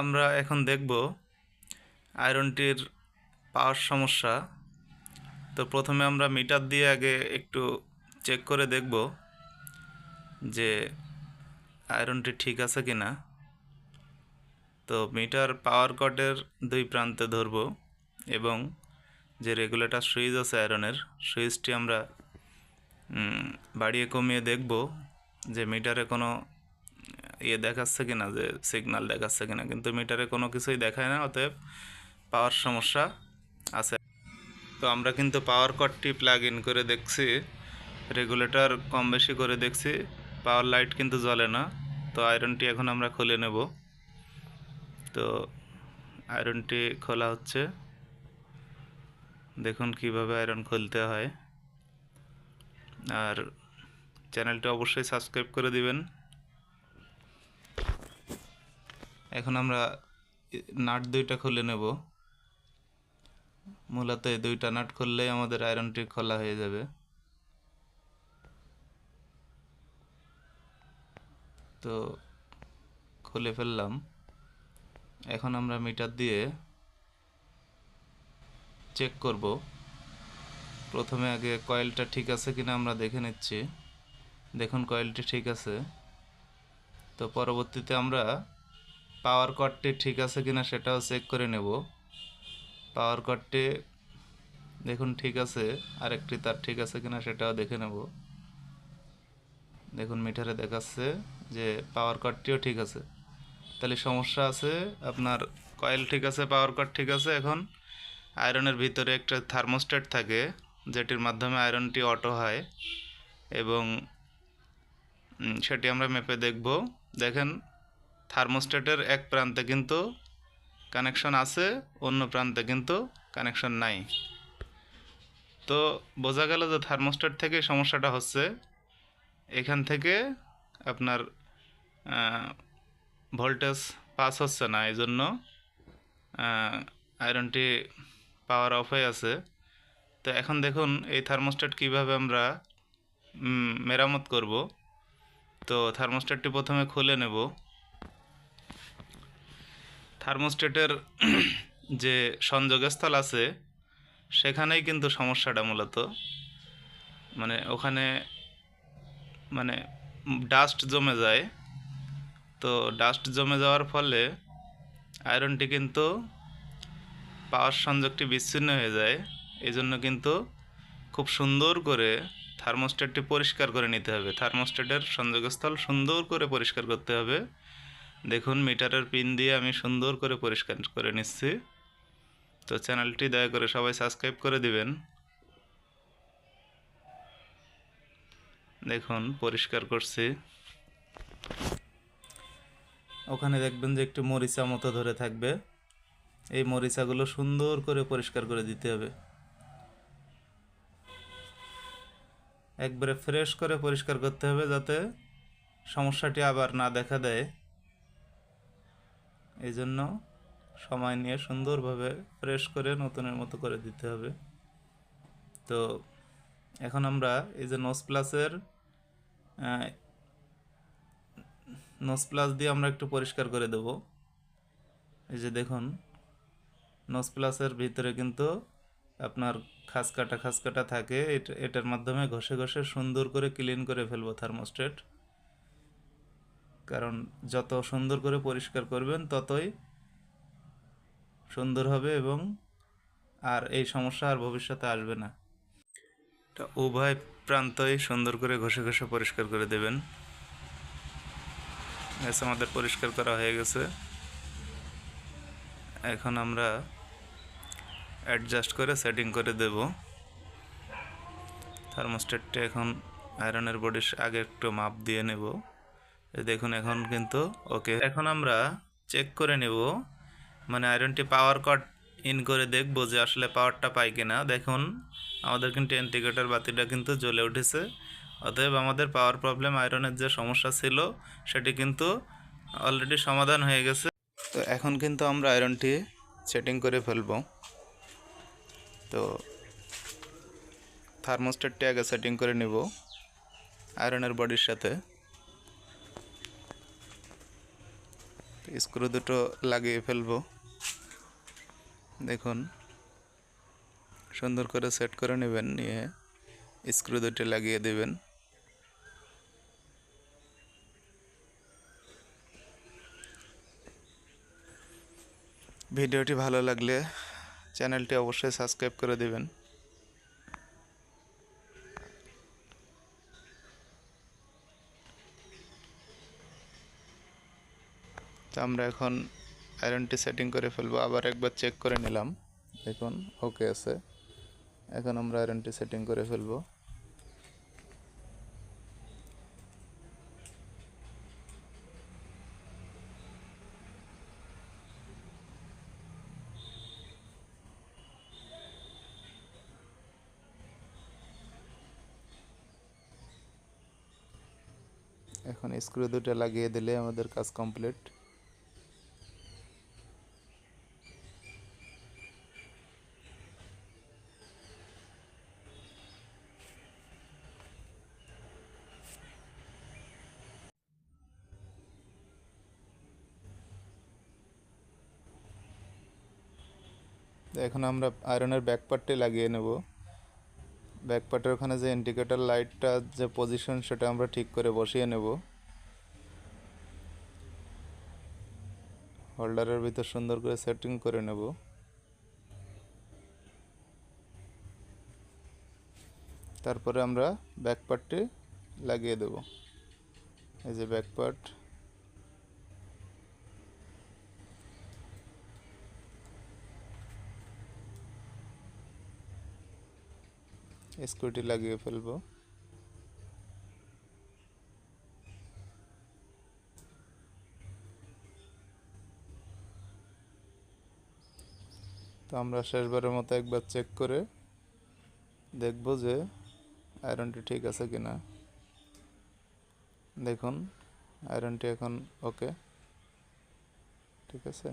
আমরা এখন দেখব আয়রনটির পাওয়ার সমস্যা। তো প্রথমে আমরা মিটার দিয়ে আগে একটু চেক করে দেখব যে আয়রনটি ঠিক আছে কি না তো মিটার পাওয়ার কটের দুই প্রান্তে ধরব এবং যে রেগুলেটর সুইচ আছে আয়রনের, সুইচটি আমরা বাড়িয়ে কমিয়ে দেখব যে মিটারে কোনো ইয়ে দেখাচ্ছে কিনা যে সিগন্যাল দেখাচ্ছে কিনা, কিন্তু মিটারে কোনো কিছুই দেখায় না, অতএব পাওয়ার সমস্যা আছে। তো আমরা কিন্তু পাওয়ার কটটি প্লাগ ইন করে দেখছি রেগুলেটর কম বেশি করে দেখছি পাওয়ার লাইট কিন্তু জ্বলে না, তো আয়রনটি এখন আমরা খুলে নেব। তো আয়রনটি খোলা হচ্ছে, দেখুন কীভাবে আয়রন খুলতে হয়। আর চ্যানেলটি অবশ্যই সাবস্ক্রাইব করে দিবেন। এখন আমরা নাট দুইটা খুলে নেব। মূলত এই দুইটা নাট খুললেই আমাদের আয়রনটি খোলা হয়ে যাবে। তো খুলে ফেললাম। এখন আমরা মিটার দিয়ে চেক করব। প্রথমে আগে কয়েলটা ঠিক আছে কিনা আমরা দেখে নিচ্ছি। দেখুন কয়েলটি ঠিক আছে। তো পরবর্তীতে আমরা পাওয়ার কটটি ঠিক আছে কিনা সেটাও চেক করে নেব। পাওয়ার কটটি দেখুন ঠিক আছে, আরেকটি তার ঠিক আছে কিনা সেটাও দেখে নেব। দেখুন মিটারে দেখাচ্ছে যে পাওয়ার কটটিও ঠিক আছে। তাহলে সমস্যা আছে, আপনার কয়েল ঠিক আছে পাওয়ার কট ঠিক আছে, এখন আয়রনের ভিতরে একটা থার্মোস্ট্যাট থাকে, যেটির মাধ্যমে আয়রনটি অটো হয়, এবং সেটি আমরা মেপে দেখব। দেখেন থার্মোস্ট্যাটের এক প্রান্তে কিন্তু কানেকশন আছে, অন্য প্রান্তে কিন্তু কানেকশন নাই। তো বোঝা গেল যে থার্মোস্ট্যাট থেকে সমস্যাটা হচ্ছে, এখান থেকে আপনার ভোল্টেজ পাস হচ্ছে না এই জন্য আয়রনটি পাওয়ার অফ হয়ে আছে। তো এখন দেখুন, এই থার্মোস্ট্যাট কীভাবে আমরা মেরামত করব। তো থার্মোস্ট্যাটটি প্রথমে খুলে নেব। থার্মোস্ট্যাটের যে সংযোগস্থল আছে, সেখানেই কিন্তু সমস্যাটা মূলত। মানে ওখানে মানে ডাস্ট জমে যায়। তো ডাস্ট জমে যাওয়ার ফলে আয়রনটি কিন্তু পাওয়ার সংযোগটি বিচ্ছিন্ন হয়ে যায়। এই জন্য কিন্তু খুব সুন্দর করে থার্মোস্টেটটি পরিষ্কার করে নিতে হবে। থার্মোস্ট্যাটের সংযোগস্থল সুন্দর করে পরিষ্কার করতে হবে। দেখুন, মিটারের পিন দিয়ে আমি সুন্দর করে পরিষ্কার করে নিচ্ছি। তো চ্যানেলটি দয়া করে সবাই সাবস্ক্রাইব করে দিবেন। দেখুন, পরিষ্কার করছি। ওখানে দেখবেন যে একটু মরিচা মতো ধরে থাকবে। এই মরিচাগুলো সুন্দর করে পরিষ্কার করে দিতে হবে। একবারে ফ্রেশ করে পরিষ্কার করতে হবে যাতে সমস্যাটি আবার না দেখা দেয়। এই জন্য সময় নিয়ে সুন্দরভাবে ফ্রেশ করে নতুনের মতো করে দিতে হবে। তো এখন আমরা এই যে নোস প্লাসের নোস প্লাস দিয়ে আমরা একটু পরিষ্কার করে দেব। এই যে দেখুন নোস প্লাসের ভিতরে কিন্তু আপনার খাস কাটা খাস কাটা থাকে, এটা- এটার মাধ্যমে ঘষে ঘষে সুন্দর করে ক্লিন করে ফেলব থার্মোস্টেট কারণ যত সুন্দর করে পরিষ্কার করবেন, ততই সুন্দর হবে এবং আর এই সমস্যা আর ভবিষ্যতে আসবে না। উভয় প্রান্তই সুন্দর করে ঘষে ঘষে পরিষ্কার করে দেবেন। গ্যাস আমাদের পরিষ্কার করা হয়ে গেছে। এখন আমরা অ্যাডজাস্ট করে সেটিং করে দেব। থার্মোস্টেটটা এখন আয়রনের বডির আগে একটু মাপ দিয়ে নেব। দেখুন, এখন কিন্তু ওকে এখন আমরা চেক করে নেব। মানে আয়রনটি পাওয়ার কট ইন করে দেখব যে আসলে পাওয়ারটা পাই কিনা। দেখুন, আমাদের কিন্তু ইন্ডিকেটর বাতিটা কিন্তু জ্বলে উঠেছে। অতএব আমাদের পাওয়ার প্রবলেম আয়রনের যে সমস্যা ছিল, সেটি কিন্তু অলরেডি সমাধান হয়ে গেছে। তো এখন কিন্তু আমরা আয়রনটি সেটিং করে ফেলব। তো থার্মোস্টেটটি আগে সেটিং করে নিব আয়রনের বডির সাথে। স্ক্রু দুটো লাগিয়ে ফেলব। দেখুন, সুন্দর করে সেট করে নেবেন, নিয়ে স্ক্রু দুটো লাগিয়ে দেবেন। ভিডিওটি ভালো লাগলে চ্যানেলটি অবশ্যই সাবস্ক্রাইব করে দেবেন। তো আমরা এখন আয়রনটি সেটিং করে ফেলব, আবার একবার চেক করে নিলাম। দেখুন ওকে আছে। এখন আমরা আয়রনটি সেটিং করে ফেলব। এখন স্ক্রু দুটো লাগিয়ে দিলে আমাদের কাজ কমপ্লিট তো এখন আমরা আয়রনের ব্যাক পার্টটি লাগিয়ে নেব। ব্যাক পার্টের ওখানে যে ইন্ডিকেটার লাইটটা যে পজিশন সেটা আমরা ঠিক করে বসিয়ে নেব। হোল্ডারের ভিতর সুন্দর করে সেটিং করে নেব। তারপরে আমরা ব্যাক পার্টটি লাগিয়ে দেব। এই যে ব্যাক পার্ট স্ক্রুটি লাগিয়ে ফেলব। তো আমরা শেষবারের মতো একবার চেক করে দেখব যে আয়রনটি ঠিক আছে কি না দেখুন আয়রনটি এখন ওকে ঠিক আছে?